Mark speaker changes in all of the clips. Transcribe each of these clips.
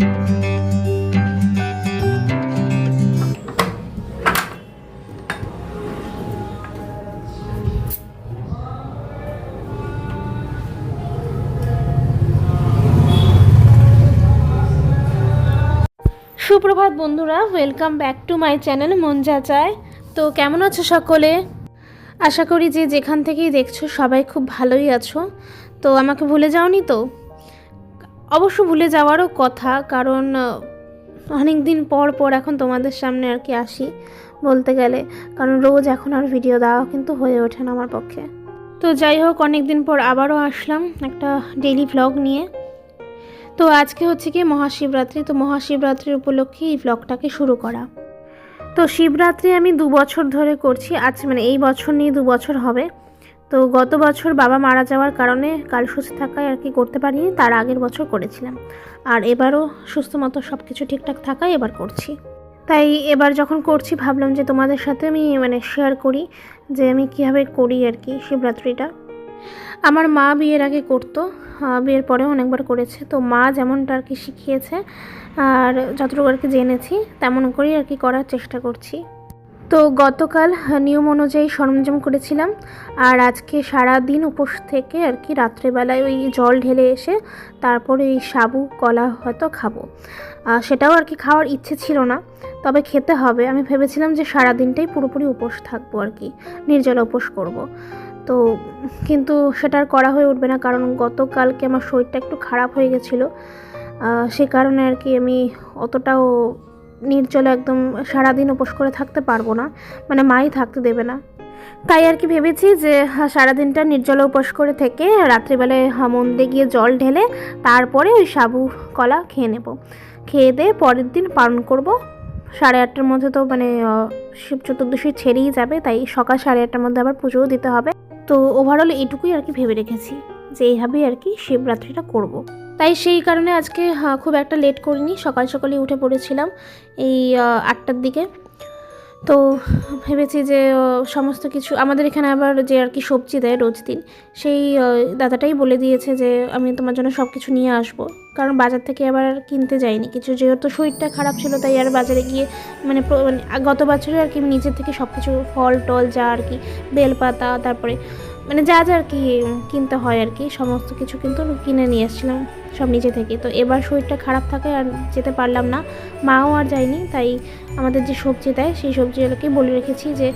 Speaker 1: সুপ্রভাত বন্ধুরা welcome back to my channel মন যা চায়। তো কেমন আছো সকলে? আশা করি যে যেখান থেকেই দেখছ সবাই খুব ভালোই আছো। তো আমাকে ভুলে যাওনি তো? অবশ্য ভুলে যাওয়ারও কথা, কারণ অনেক দিন পর পর এখন তোমাদের সামনে আর কি আসি বলতে গেলে। কারণ রোজ এখন আর ভিডিও দেওয়া কিন্তু হয়ে ওঠে না আমার পক্ষে। তো যাই হোক অনেক দিন পর আবারও আসলাম একটা ডেইলি ভ্লগ নিয়ে। তো আজকে হচ্ছে কি মহাশিবরাত্রি, তো মহাশিবরাত্রির উপলক্ষে এই ভ্লগটাকে শুরু করা। তো শিবরাত্রি আমি দু বছর ধরে করছি, আজ মানে এই বছর নিয়ে দু বছর হবে। তো গত বছর বাবা মারা যাওয়ার কারণে কাল সুস্থ থাকায় আর কি করতে পারিনি, তার আগের বছর করেছিলাম। আর এবারও সুস্থ মতো সব কিছু ঠিকঠাক থাকায় এবার করছি। তাই এবার যখন করছি, ভাবলাম যে তোমাদের সাথে আমি মানে শেয়ার করি যে আমি কীভাবে করি আর কি শিবরাত্রিটা। আমার মা বিয়ের আগে করতো বিয়ের পরেও অনেকবার করেছে। তো মা যেমনটা আর কি শিখিয়েছে, আর যতটুকু আর কি জেনেছি, তেমন করেই আর কি করার চেষ্টা করছি। তো গতকাল নিয়ম অনুযায়ী সরঞ্জাম করেছিলাম, আর আজকে সারা দিন উপোস থেকে আর কি রাত্রেবেলায় ওই জল ঢেলে এসে তারপরে এই সাবু, কলা হয়তো খাব। সেটাও আর কি খাওয়ার ইচ্ছে ছিল না, তবে খেতে হবে। আমি ভেবেছিলাম যে সারা দিনটাই পুরোপুরি উপোস থাকব আর কি, নির্জলা উপোস করব। তো কিন্তু সেটা আর করা হয়ে উঠবে না, কারণ গতকালকে আমার শরীরটা একটু খারাপ হয়ে গেছিল। সে কারণে আর কি আমি অতটাও নির্জলে একদম সারাদিন উপোস করে থাকতে পারব না। মানে মাই থাকতে দেবে না। তাই আর কি ভেবেছি যে হ্যাঁ, সারাদিনটা নির্জলে উপোস করে থেকে রাত্রিবেলায় মন্দিরে গিয়ে জল ঢেলে তারপরে ওই সাবু কলা খেয়ে নেব। খেয়ে দিয়ে পরের দিন পালন করব। সাড়ে আটটার মধ্যে তো মানে শিব চতুর্দশী ছেড়েই যাবে তাই সকাল সাড়ে আটটার মধ্যে আবার পুজোও দিতে হবে। তো ওভারঅল এটুকুই আর কি ভেবে রেখেছি যে এইভাবেই আর কি শিবরাত্রিটা করব। তাই সেই কারণে আজকে খুব একটা লেট করিনি। সকাল সকালে উঠে পড়েছিলাম এই আটটার দিকে। তো ভেবেছি যে সমস্ত কিছু, আমাদের এখানে আবার যে আর কি সবজি দেয় রোজ দিন, সেই দাদাটাই বলে দিয়েছে যে, আমি তোমার জন্য সব কিছু নিয়ে আসব। কারণ বাজার থেকে আবার কিনতে যাইনি। কিছু যেহেতু শরীরটা খারাপ ছিল, তাই আর বাজারে গিয়ে মানে মানে গত বছরে আর কি নিজের থেকে সব কিছু ফল টল যা আর কি, বেলপাতা, তারপরে মানে যা যা আর কি কিনতে হয় আর কি, সমস্ত কিছু কিন্তু কিনে নিয়ে এসেছিলাম সব নিজে থেকে। তো এবার শরীরটা খারাপ থাকায় আর যেতে পারলাম না। মাও আর যায়নি, তাই আমাদের যে সবজি দেয়, সেই সবজি আর কি বলে রেখেছি যে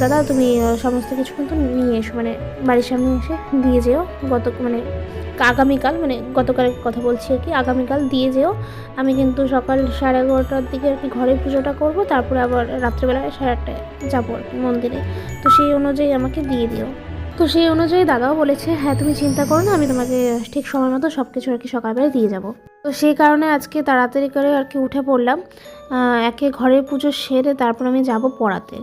Speaker 1: দাদা তুমি সমস্ত কিছু কিন্তু নিয়ে এসো মানে বাড়ির সামনে এসে দিয়ে যেও। গত মানে আগামীকাল মানে গতকালের কথা বলছি আর কি, আগামীকাল দিয়ে যেও। আমি কিন্তু সকাল সাড়ে এগারোটার দিকে আর কি ঘরে পুজোটা করব, তারপরে আবার রাত্রেবেলায় সাড়ে আটটায় যাব আর কি মন্দিরে। তো সেই অনুযায়ী আমাকে দিয়ে দিও। তো সেই অনুযায়ী দাদাও বলেছে হ্যাঁ তুমি চিন্তা করো না, আমি তোমাকে ঠিক সময় মতো সব কিছু আর কি সকালবেলা দিয়ে যাব। তো সেই কারণে আজকে তাড়াতাড়ি করে আর কি উঠে পড়লাম। একে ঘরের পুজো সেরে তারপর আমি যাব পড়াতে।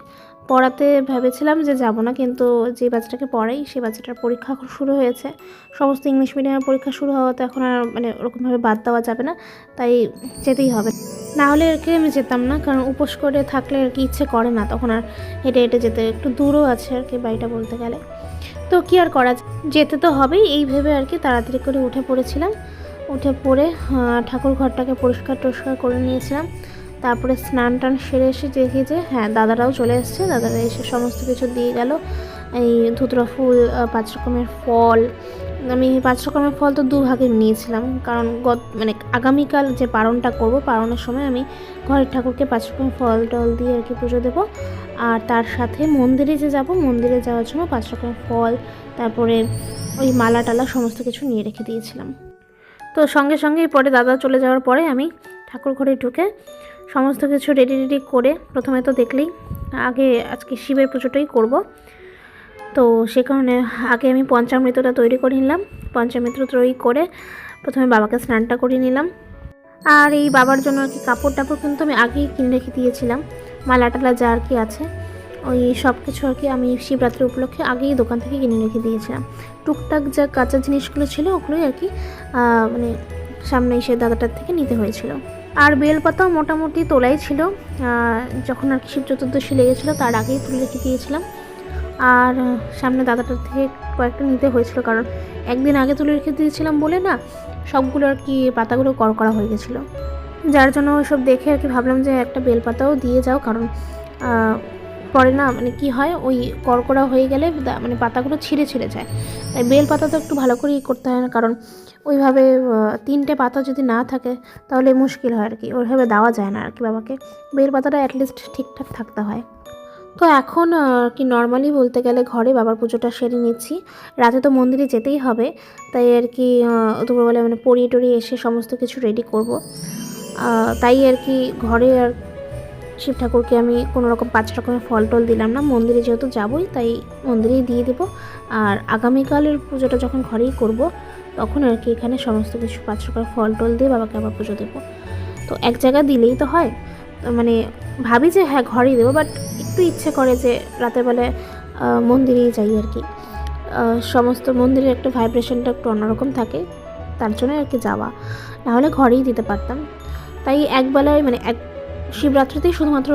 Speaker 1: পড়াতে ভেবেছিলাম যে যাব না, কিন্তু যে বাচ্চাটাকে পড়াই সেই বাচ্চাটার পরীক্ষা শুরু হয়েছে। সমস্ত ইংলিশ মিডিয়ামের পরীক্ষা শুরু হওয়াতে এখন আর মানে ওরকমভাবে বাদ দেওয়া যাবে না, তাই যেতেই হবে। না হলে আর কি আমি যেতাম না, কারণ উপোস করে থাকলে আর কি ইচ্ছে করে না, তখন আর হেঁটে হেঁটে যেতে একটু দূরও আছে আর কি বাড়িটা বলতে গেলে। তো কি আর করা যেতে তো হবেই, এই ভেবে আর কি তাড়াতাড়ি করে উঠে পড়েছিলাম। উঠে পড়ে ঠাকুর ঘরটাকে পরিষ্কার টরিষ্কার করে নিয়েছিলাম। তারপরে স্নান টান সেরে এসে দেখি যে হ্যাঁ দাদারাও চলে এসছে। দাদারা এসে সমস্ত কিছু দিয়ে গেল। এই ধুতরা ফুল পাঁচ রকমের ফল। আমি পাঁচ রকমের ফল তো দু ভাগে নিয়েছিলাম। কারণ গত মানে আগামীকাল যে পারণটা করব, পারণের সময় আমি ঘরের ঠাকুরকে পাঁচ রকমের ফল টল দিয়ে আর কি পুজো দেবো। আর তার সাথে মন্দিরে যে যাব, মন্দিরে যাওয়ার জন্য পাঁচ রকমের ফল, তারপরে ওই মালা টালা সমস্ত কিছু নিয়ে রেখে দিয়েছিলাম। তো সঙ্গে সঙ্গেই পরে দাদা চলে যাওয়ার পরে আমি ঠাকুর ঘরে ঢুকে সমস্ত কিছু রেডি রেডি করে প্রথমে তো দেখলেই আগে আজকে শিবের পুজোটাই করব। তো সে কারণে আগে আমি পঞ্চামৃতটা তৈরি করে নিলাম। পঞ্চামৃত তৈরি করে প্রথমে বাবাকে স্নানটা করে নিলাম। আর এই বাবার জন্য আর কি কাপড় টাপড় কিন্তু আমি আগেই কিনে রেখে দিয়েছিলাম। মালা টালা যা আর কি আছে, ওই সব কিছু আর কি আমি শিবরাত্রি উপলক্ষে আগেই দোকান থেকে কিনে রেখে দিয়েছিলাম। টুকটাক যা কাঁচা জিনিসগুলো ছিল ওগুলোই আর কি মানে সামনে এসে দাদাটার থেকে নিতে হয়েছিল। আর বেলপাতাও মোটামুটি তোলাই ছিল। যখন আর শিব চতুর্দশী লেগেছিলো, তার আগেই তুলে রেখে দিয়েছিলাম আর সামনে দাদাটার থেকে কয়েকটা নিতে হয়েছিল, কারণ একদিন আগে তুলে রেখে দিয়েছিলাম বলে না, সবগুলো আর কি পাতাগুলো করকরা হয়ে গেছিল। যার জন্য ওইসব দেখে আর কি ভাবলাম যে একটা বেলপাতাও দিয়ে যাও, কারণ পরে না মানে কি হয়, ওই করকরা হয়ে গেলে মানে পাতাগুলো ছিঁড়ে ছিঁড়ে যায়। তাই বেলপাতা তো একটু ভালো করেই করতে হয় না, কারণ ওইভাবে তিনটে পাতা যদি না থাকে তাহলে মুশকিল হয় আর কি। ওইভাবে দেওয়া যায় না আর কি বাবাকে। বেলপাতাটা অ্যাটলিস্ট ঠিকঠাক থাকতে হয়। তো এখন আর কি নর্মালি বলতে গেলে ঘরে বাবার পুজোটা সেরে নিচ্ছি। রাতে তো মন্দিরে যেতেই হবে। তাই আর কি দুপুরবেলা মানে পরিয়ে টরিয়ে এসে সমস্ত কিছু রেডি করব। তাই আর কি ঘরে আর শিব ঠাকুরকে আমি কোনো রকম পাঁচ রকমের ফল টল দিলাম না। মন্দিরে যেহেতু যাবই, তাই মন্দিরেই দিয়ে দেবো। আর আগামীকালের পুজোটা যখন ঘরেই করব তখন আর কি এখানে সমস্ত কিছু পাঁচ রকমের ফল টল দিয়ে বাবাকে আবার পুজো দেবো। তো এক জায়গায় দিলেই তো হয়। মানে ভাবি যে হ্যাঁ ঘরেই দেবো বাট একটু ইচ্ছে করে যে রাতের বেলায় মন্দিরেই যাই আর কি। সমস্ত মন্দিরের একটা ভাইব্রেশনটা একটু অন্যরকম থাকে, তার জন্য আর কি যাওয়া। নাহলে ঘরেই দিতে পারতাম। তাই একবেলায় মানে এক শিবরাত্রিতেই শুধুমাত্র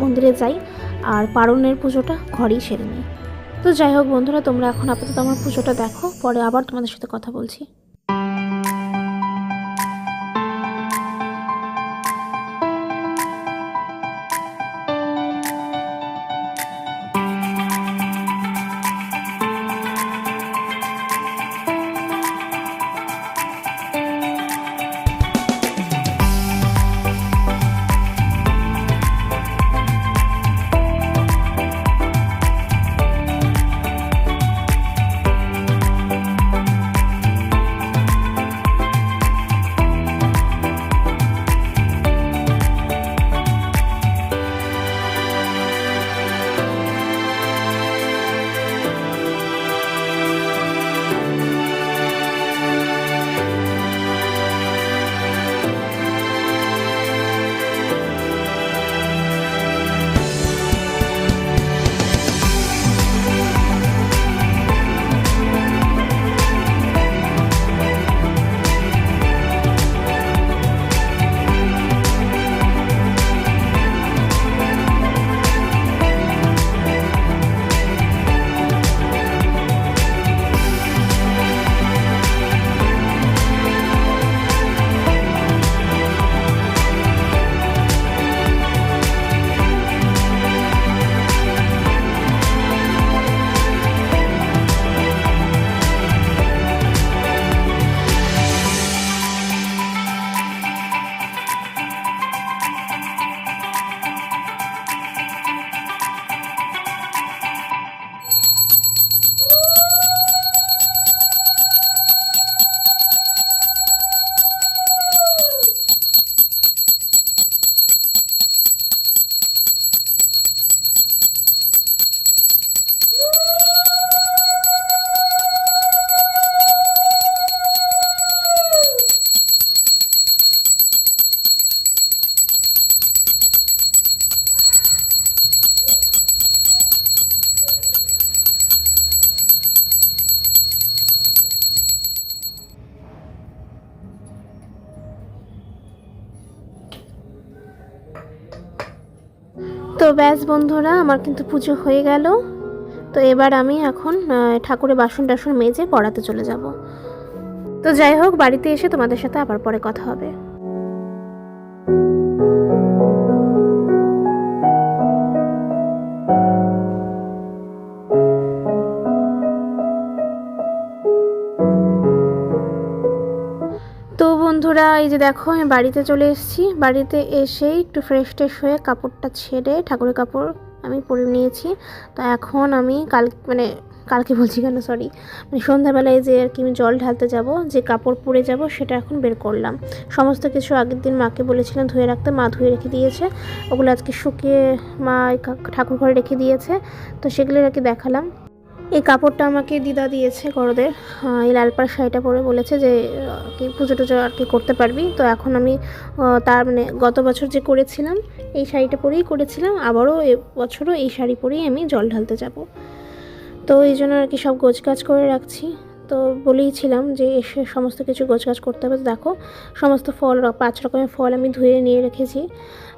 Speaker 1: মন্দিরে যাই, আর পারণের পুজোটা ঘরেই সেরে নিই। তো যাই হোক বন্ধুরা, তোমরা এখন আপাতত আমার পুজোটা দেখো, পরে আবার তোমাদের সাথে কথা বলছি। তো ব্যাস বন্ধুরা, আমার কিন্তু পুজো হয়ে গেল। তো এবার আমি এখন ঠাকুরের বাসন টাসন মেজে পড়াতে চলে যাব। তো যাই হোক, বাড়িতে এসে তোমাদের সাথে আবার পরে কথা হবে। দেখো, আমি বাড়িতে চলে এসেছি। বাড়িতে এসেই একটু ফ্রেশ ট্রেশ হয়ে কাপড়টা ছেড়ে ঠাকুরের কাপড় আমি পরে নিয়েছি। তো এখন আমি কাল মানে কালকে বলছি কেন সরি মানে সন্ধ্যাবেলায় যে আর কি আমি জল ঢালতে যাব, যে কাপড় পরে যাব, সেটা এখন বের করলাম। সমস্ত কিছু আগের দিন মাকে বলেছিলাম ধুয়ে রাখতে, মা ধুয়ে রেখে দিয়েছে। ওগুলো আজকে শুকিয়ে মা ঠাকুর ঘরে রেখে দিয়েছে। তো সেগুলো আর কি দেখালাম। এই কাপড়টা আমাকে দিদা দিয়েছে আহ, এই লাল পাড় শাড়িটা পরে বলেছে যে কি পুজো টুজো আর কি করতে পারবি। তো এখন আমি তার মানে গত বছর যে করেছিলাম এই শাড়িটা পরেই করেছিলাম। আবারও এ বছরও এই শাড়ি পরেই আমি জল ঢালতে যাব। তো এই জন্য আর কি সব গোছগাছ করে রাখছি। তো বলেইছিলাম যে এসে সমস্ত কিছু গোছগাছ করতে হবে। দেখো, সমস্ত ফল পাঁচ রকমের ফল আমি ধুয়ে নিয়ে রেখেছি।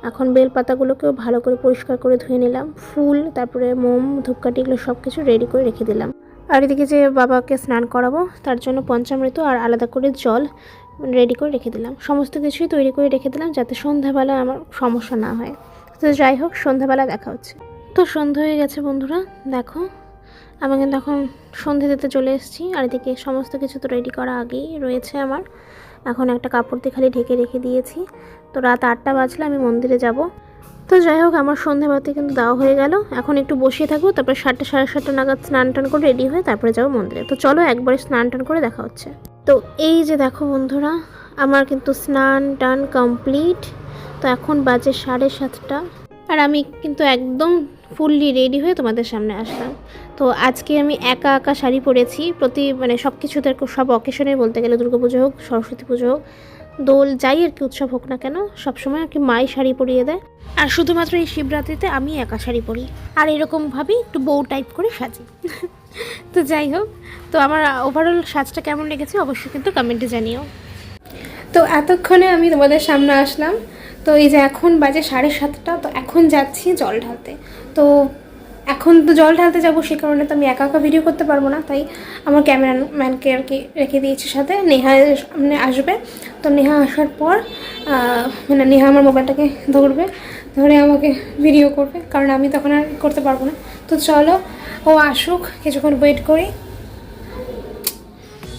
Speaker 1: এখন বেলপাতাগুলোকেও ভালো করে পরিষ্কার করে ধুয়ে নিলাম। ফুল, তারপরে মোম, ধূপকাঠি এগুলো সব কিছু রেডি করে রেখে দিলাম। আর এদিকে যে বাবাকে স্নান করাবো, তার জন্য পঞ্চামৃত আর আলাদা করে জল রেডি করে রেখে দিলাম। সমস্ত কিছুই তৈরি করে রেখে দিলাম যাতে সন্ধ্যাবেলা আমার সমস্যা না হয়। তো যাই হোক, সন্ধ্যাবেলা দেখা হচ্ছে। তো সন্ধ্যা হয়ে গেছে বন্ধুরা। দেখো আমি কিন্তু এখন সন্ধে দিতে চলে এসেছি। আর এদিকে সমস্ত কিছু তো রেডি করা আগেই রয়েছে আমার। এখন একটা কাপড় দিয়ে খালি ঢেকে রেখে দিয়েছি। তো রাত আটটা বাজলে আমি মন্দিরে যাব। তো যাই হোক, আমার সন্ধেবাতি কিন্তু দেওয়া হয়ে গেল। এখন একটু বসিয়ে থাকব, তারপরে সাতটা, সাড়ে সাতটা নাগাদ স্নান টান করে রেডি হয়ে তারপরে যাব মন্দিরে। তো চলো একবারে স্নান টান করে দেখা হচ্ছে। তো এই যে দেখো বন্ধুরা, আমার কিন্তু স্নান টান কমপ্লিট তো এখন বাজে সাড়ে সাতটা। আর আমি কিন্তু একদম ফুললি রেডি হয়ে তোমাদের সামনে আসলাম। তো আজকে আমি একা একা শাড়ি পরেছি, প্রতি মানে সব কিছুতে সব অকেশনে বলতে গেলে দুর্গাপুজো হোক, সরস্বতী পুজো হোক, দোল যাই আর কি উৎসব হোক না কেন, সবসময় আর কি মাই শাড়ি পরিয়ে দেয়। আর শুধুমাত্র এই শিবরাত্রিতে আমি একা শাড়ি পরি। আর এরকমভাবেই একটু বউ টাইপ করে সাজি। তো যাই হোক, তো আমার ওভারঅল সাজটা কেমন লেগেছে অবশ্যই কিন্তু কমেন্টে জানিও। তো এতক্ষণে আমি তোমাদের সামনে আসলাম। তো এই যে এখন বাজে সাড়ে সাতটা, তো এখন যাচ্ছি জল ঢালতে। তো এখন তো জল ঢালতে যাব, সে কারণে তো আমি একা একা ভিডিও করতে পারব না, তাই আমার ক্যামেরাম্যানকে আর কি রেখে দিয়েছি সাথে। নেহা সামনে আসবে। তো নেহা আসার পর মানে নেহা আমার মোবাইলটাকে ধরবে, ধরে আমাকে ভিডিও করবে, কারণ আমি তখন আর করতে পারব না। তো চলো, ও আসুক, কিছুক্ষণ ওয়েট করি।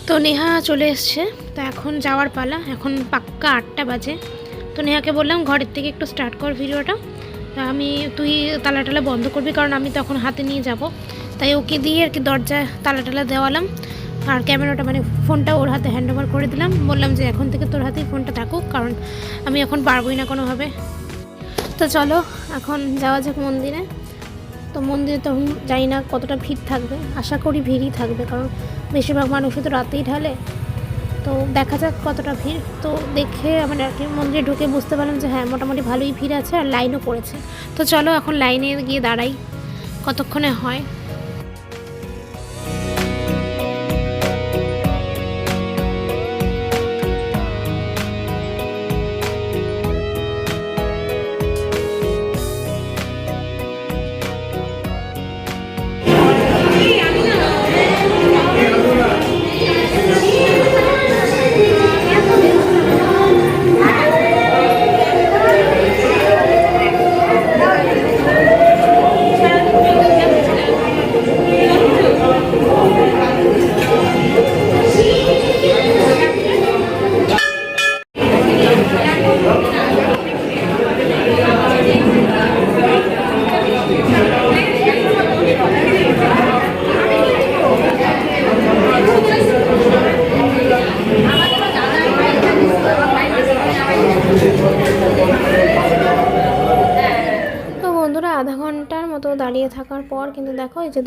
Speaker 1: তো নেহা চলে এসছে, তো এখন যাওয়ার পালা, এখন পাক্কা আটটা বাজে। তো নেহাকে বললাম, ঘরের থেকে একটু স্টার্ট কর ভিডিওটা আমি তুই তালা টালা বন্ধ করবি, কারণ আমি তখন হাতে নিয়ে যাব। তাই ওকে দিয়ে আর কি দরজা তালা টালা দেওয়ালাম। আর ক্যামেরাটা মানে ফোনটা ওর হাতে হ্যান্ড ওভার করে দিলাম। বললাম যে এখন থেকে তোর হাতেই ফোনটা থাকুক, কারণ আমি এখন পারবই না কোনোভাবে। তো চলো, এখন যাওয়া যাক মন্দিরে। তো মন্দিরে তো আমি জানি না কতটা ভিড় থাকবে। আশা করি ভিড়ই থাকবে, কারণ বেশিরভাগ মানুষই তো রাতেই ঢালে। তো দেখা যাক কতটা ভিড়। তো দেখে মানে আর কি মন্দিরে ঢুকে বুঝতে পারলাম যে হ্যাঁ মোটামুটি ভালোই ভিড় আছে আর লাইনও পড়েছে। তো চলো এখন লাইনে গিয়ে দাঁড়াই, কতক্ষণে হয়।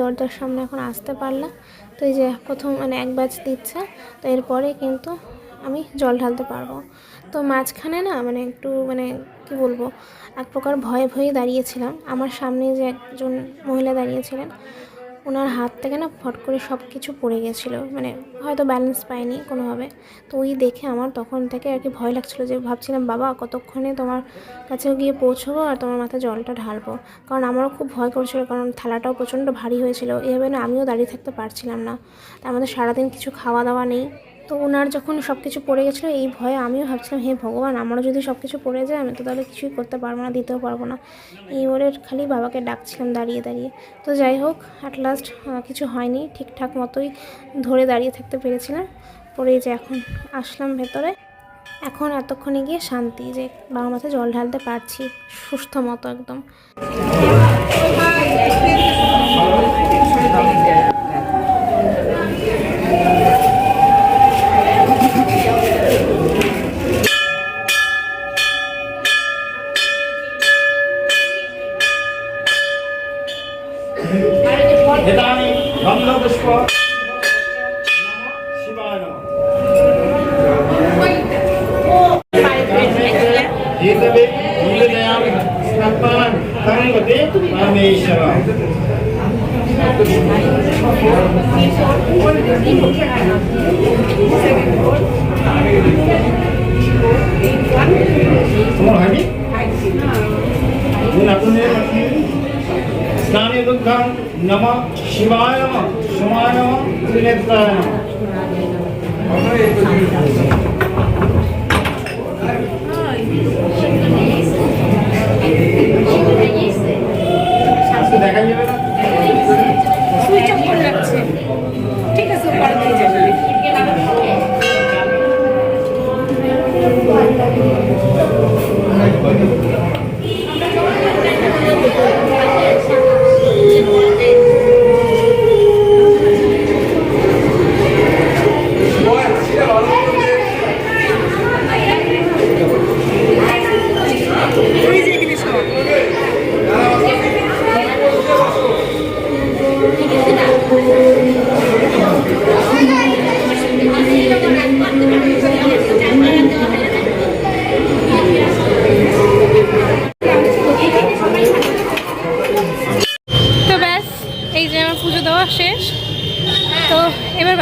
Speaker 1: দরজার সামনে এখন আসতে পারলাম। তো এই যে প্রথম মানে এক ব্যাচ দিচ্ছে, তো এরপরে কিন্তু আমি জল ঢালতে পারব। তো মাঝখানে না মানে একটু মানে কি বলব, এক প্রকার ভয়ে ভয়ে দাঁড়িয়েছিলাম। আমার সামনে যে একজন মহিলা দাঁড়িয়েছিলেন ওনার হাত থেকে না ফট করে সব কিছু পড়ে গেছিল। মানে হয়তো ব্যালেন্স পায়নি কোনোভাবে। তো ওই দেখে আমার তখন থেকে আর কি ভয় লাগছিল যে ভাবছিলাম, বাবা, কতক্ষণে তোমার কাছেও গিয়ে পৌঁছবো আর তোমার মাথায় জলটা ঢালবো? কারণ আমারও খুব ভয় করছিল, কারণ থালাটাও প্রচণ্ড ভারী হয়েছিল। এভাবে না আমিও দাঁড়িয়ে থাকতে পারছিলাম না। তার মধ্যে সারাদিন কিছু খাওয়া দাওয়া নেই। তো ওনার যখন সব কিছু পড়ে গেছিল, এই ভয়ে আমিও ভাবছিলাম, হে ভগবান, আমারও যদি সব কিছু পড়ে যায়, আমি তো তাহলে কিছুই করতে পারব না, দিতেও পারব না। এই ওরের খালি বাবাকে ডাকছিলাম দাঁড়িয়ে দাঁড়িয়ে। তো যাই হোক অ্যাট লাস্ট কিছু হয়নি, ঠিকঠাক মতোই ধরে দাঁড়িয়ে থাকতে পেরেছিলাম। পরে যে এখন আসলাম ভেতরে, এখন এতক্ষণে গিয়ে শান্তি, যে বাবা মাথায় জল ঢালতে পারছি, সুস্থ মতো একদম।
Speaker 2: పరమేశ్వర তোমার হয়নি স্নানে দুগ্ধং নম শিবায় নম সোমায় নম ত্রিনেত্রায় নম Thank you. দেখা যাবে না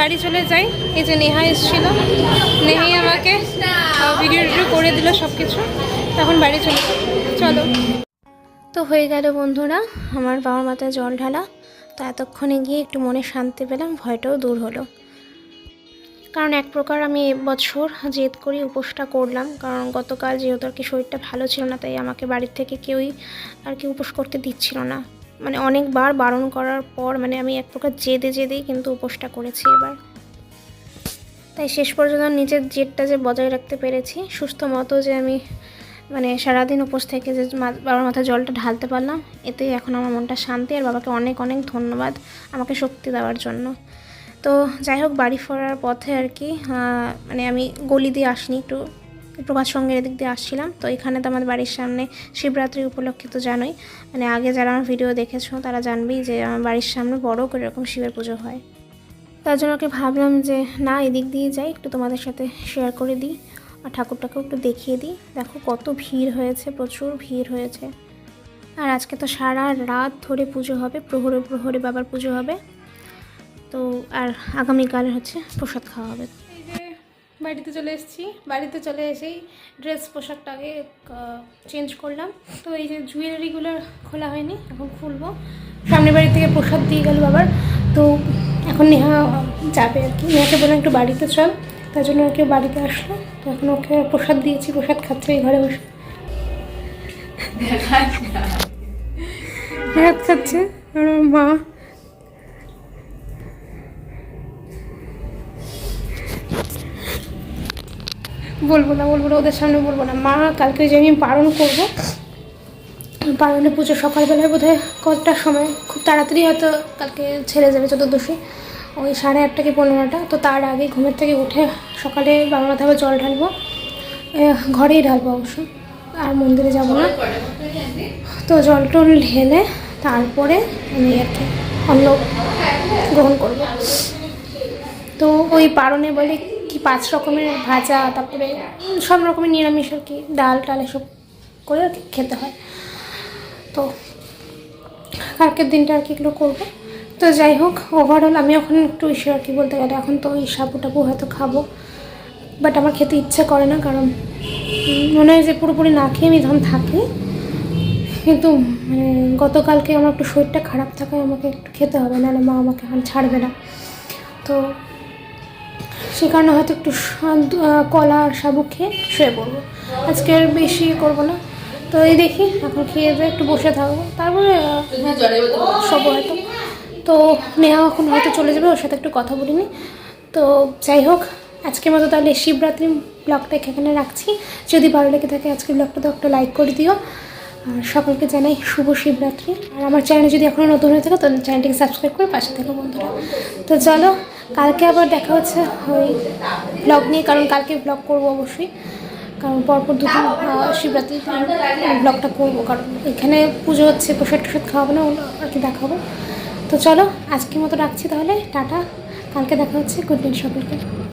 Speaker 1: বাড়ি চলে যাই। এই যে নেহা এসেছিল। নেহাই আমাকে ভিডিও টিডিও করে দিল সব কিছু তখন বাড়ি চলে। চলো। তো হয়ে গেল বন্ধুরা, আমার বাবার মাথায় জল ঢালা। তো এতক্ষণে গিয়ে একটু মনে শান্তি পেলাম, ভয়টাও দূর হলো। কারণ এক প্রকার আমি এবছর জেদ করে, উপোসটা করলাম। কারণ গতকাল যেহেতু আর কি শরীরটা ভালো ছিল না, তাই আমাকে বাড়ির থেকে কেউই আর কি উপোস করতে দিচ্ছিল না। মানে অনেকবার বারণ করার পর মানে আমি এক প্রকার জেদে জেদেই কিন্তু উপোসটা করেছি এবার। তাই শেষ পর্যন্ত নিজের জেদটা যে বজায় রাখতে পেরেছি, সুস্থ মতো যে আমি মানে সারাদিন উপোস থেকে যে বাবার মাথায় জলটা ঢালতে পারলাম, এতেই এখন আমার মনটা শান্তি আর বাবাকে অনেক অনেক ধন্যবাদ আমাকে শক্তি দেওয়ার জন্য। তো যাই হোক, বাড়ি ফেরার পথে আর কি মানে আমি গলি দিয়ে আসিনি একটু প্রভাত সঙ্গের এদিক দিয়ে আসছিলাম। তো এখানে তো আমাদের বাড়ির সামনে শিবরাত্রি উপলক্ষে তো জানোই। মানে আগে যারা আমার ভিডিও দেখেছ, তারা জানবেই যে আমার বাড়ির সামনে বড় করে এরকম শিবের পুজো হয়। তার জন্য ওকে ভাবলাম যে, না, এদিক দিয়ে যাই, একটু তোমাদের সাথে শেয়ার করে দিই আর ঠাকুরটাকেও একটু দেখিয়ে দিই। দেখো কত ভিড় হয়েছে, প্রচুর ভিড় হয়েছে। আর আজকে তো সারা রাত ধরে পুজো হবে, প্রহরে প্রহরে বাবার পুজো হবে। তো আর আগামীকাল হচ্ছে প্রসাদ খাওয়া হবে। বাড়িতে চলে এসেছি। বাড়িতে চলে এসেই ড্রেস পোশাকটাকে চেঞ্জ করলাম। তো এই যে জুয়েলারিগুলো খোলা হয়নি এখন খুলবো। সামনের বাড়ি থেকে প্রসাদ দিয়ে গেল বাবার তো এখন নেহা যাবে আর কি। নেহাকে বললাম একটু বাড়িতে চল। তার জন্য ওকে বাড়িতে আসলো তো এখন ওকে প্রসাদ দিয়েছি। প্রসাদ খাচ্ছে এই ঘরে বসে। ভাত খাচ্ছে? আর মা বলব না বলব না, ওদের সামনে বলব না। মা, কালকে যে আমি পালন করব, পালনে পুজো সকালবেলায় বোধ হয় কতটার সময়। খুব তাড়াতাড়ি হয়তো কালকে ছেড়ে যাবে চতুর্দশী। ওই সাড়ে আটটা কি পনেরোটা। তো তার আগে ঘুমের থেকে উঠে সকালে বাংলা মাথায় জল ঢালবো। ঘরেই ঢালবো অবশ্য, আর মন্দিরে যাব না। তো জল টল ঢেলে তারপরে আমি আর কি অন্ন গ্রহণ করব। তো ওই পারণে বলে পাঁচ রকমের ভাজা, তারপরে সব রকমের নিরামিষ আর কি, ডাল টাল এসব করে আর কি খেতে হয়। তো কালকের দিনটা আর কি এগুলো করব। তো যাই হোক ওভারঅল আমি এখন একটু ইসে আর কি বলতে গেলে, এখন তো ওই সাবু টাবু হয়তো খাব। বাট আমার খেতে ইচ্ছে করে না, কারণ মনে হয় যে পুরোপুরি না খেয়ে আমি তখন থাকি। কিন্তু মানে গতকালকে আমার একটু শরীরটা খারাপ থাকায় আমাকে একটু খেতে হবে, নাহলে মা আমাকে এখন ছাড়বে না। তো সে কারণে হয়তো একটু শান্ত- কলা সাবু খেয়ে শুয়ে পড়ব। আজকে আর বেশি করব না। তো এই দেখি, এখন খেয়ে দিয়ে একটু বসে থাকব। তারপরে সব হয়তো। তো নেহা এখন হয়তো চলে যাবে, ওর সাথে একটু কথা বলিনি। তো যাই হোক, আজকের মতো তাহলে শিবরাত্রি ব্লগটা এখানে রাখছি। যদি ভালো লেগে থাকে আজকের ব্লগটা, তো একটা লাইক করে দিও। আর সকলকে জানাই শুভ শিবরাত্রি। আর আমার চ্যানেল যদি এখনও নতুন হয়ে থাকে, তো চ্যানেলটিকে সাবস্ক্রাইব করে পাশে থেকো, বন্ধুরা। তো চলো কালকে আবার দেখা হচ্ছে ওই ব্লগ নিয়ে, কারণ কালকে ব্লগ করব অবশ্যই। কারণ পরপর দুদিন শিবরাত্রি ব্লগটা করব, কারণ এখানে পুজো হচ্ছে, প্রসাদ টসাদ খাওয়াবো না, ওগুলো আর কি দেখাবো তো চলো, আজকের মতো রাখছি তাহলে, টাটা। কালকে দেখা হচ্ছে গুড নাইট সকলকে